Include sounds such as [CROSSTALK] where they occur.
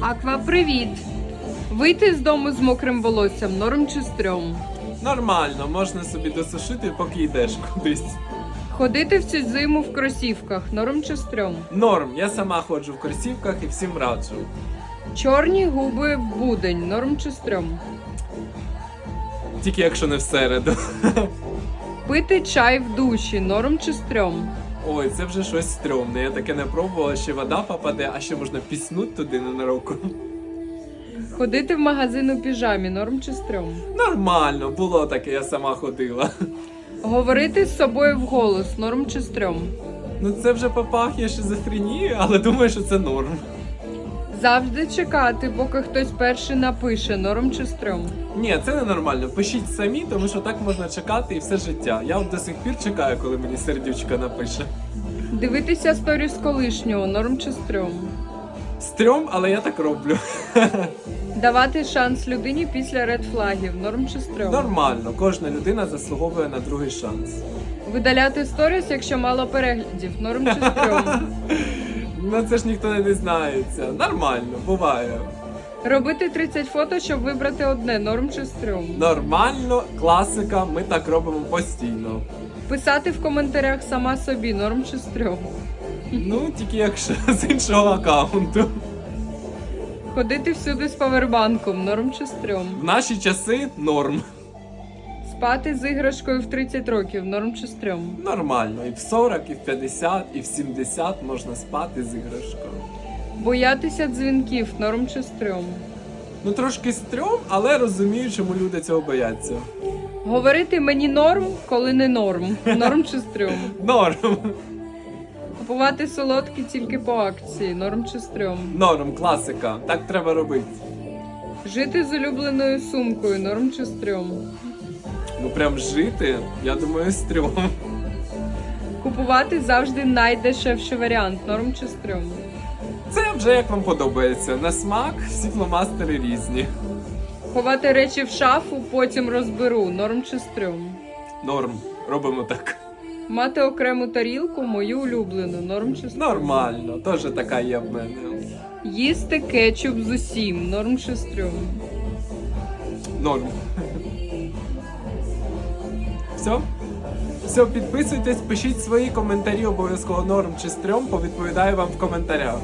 Аква, привіт! Вийти з дому з мокрим волоссям, норм чи стрьом? Нормально, можна собі досушити, поки йдеш кудись. Ходити всю зиму в кросівках, норм чи стрьом? Норм, я сама ходжу в кросівках і всім раджу. Чорні губи в будень, норм чи стрьом? Тільки якщо не всереду. [LAUGHS] Пити чай в душі, норм чи стрьом? Ой, це вже щось стрьомне. Я таке не пробувала, ще вода попаде, а ще можна піснути туди ненароком. Ходити в магазин у піжамі, норм чи стрьом? Нормально, було таке, я сама ходила. Говорити з собою вголос, норм чи стрьом? Ну це вже попахує шизофренією, але думаю, що це норм. Завжди чекати, поки хтось перший напише, норм чи стрьом? Ні, це не нормально. Пишіть самі, тому що так можна чекати і все життя. Я от до сих пір чекаю, коли мені сердючка напише. Дивитися сторіс колишнього, норм чи стрьом? Стрьом, але я так роблю. [LAUGHS] Давати шанс людині після редфлагів, норм чи стрьом? Нормально, кожна людина заслуговує на другий шанс. Видаляти сторіс, якщо мало переглядів, норм чи стрьом? [LAUGHS] Ну це ж ніхто не дізнається. Нормально, буває. Робити 30 фото, щоб вибрати одне, норм чи стрьом? Нормально, класика, ми так робимо постійно. Писати в коментарях сама собі, норм чи стрьом? Ну, тільки якщо [LAUGHS] з іншого аккаунту. Ходити всюди з павербанком, норм чи стрьом? В наші часи норм. Спати з іграшкою в 30 років, норм чи стрьом? Нормально. І в 40, і в 50, і в 70 можна спати з іграшкою. Боятися дзвінків, норм чи стрьом? Ну трошки стрьом, але розумію, чому люди цього бояться. Говорити мені норм, коли не норм. Норм чи стрьом? [LAUGHS] Норм. Купувати солодкі тільки по акції, норм чи стрьом? Норм, класика. Так треба робити. Жити з улюбленою сумкою, норм чи стрьом? Ну прям жити, я думаю, стрьом. Купувати завжди найдешевший варіант, норм чи стрьом? Це вже як вам подобається. На смак всі фломастери різні. Ховати речі в шафу, потім розберу, норм чи стрьом? Норм. Робимо так. Мати окрему тарілку, мою улюблену, норм чи стрьом? Нормально, теж така є в мене. Їсти кетчуп з усім, норм чи стрьом? Норм. Все? Все, підписуйтесь, пишіть свої коментарі обов'язково норм чи стрьом, повідповідаю вам в коментарях.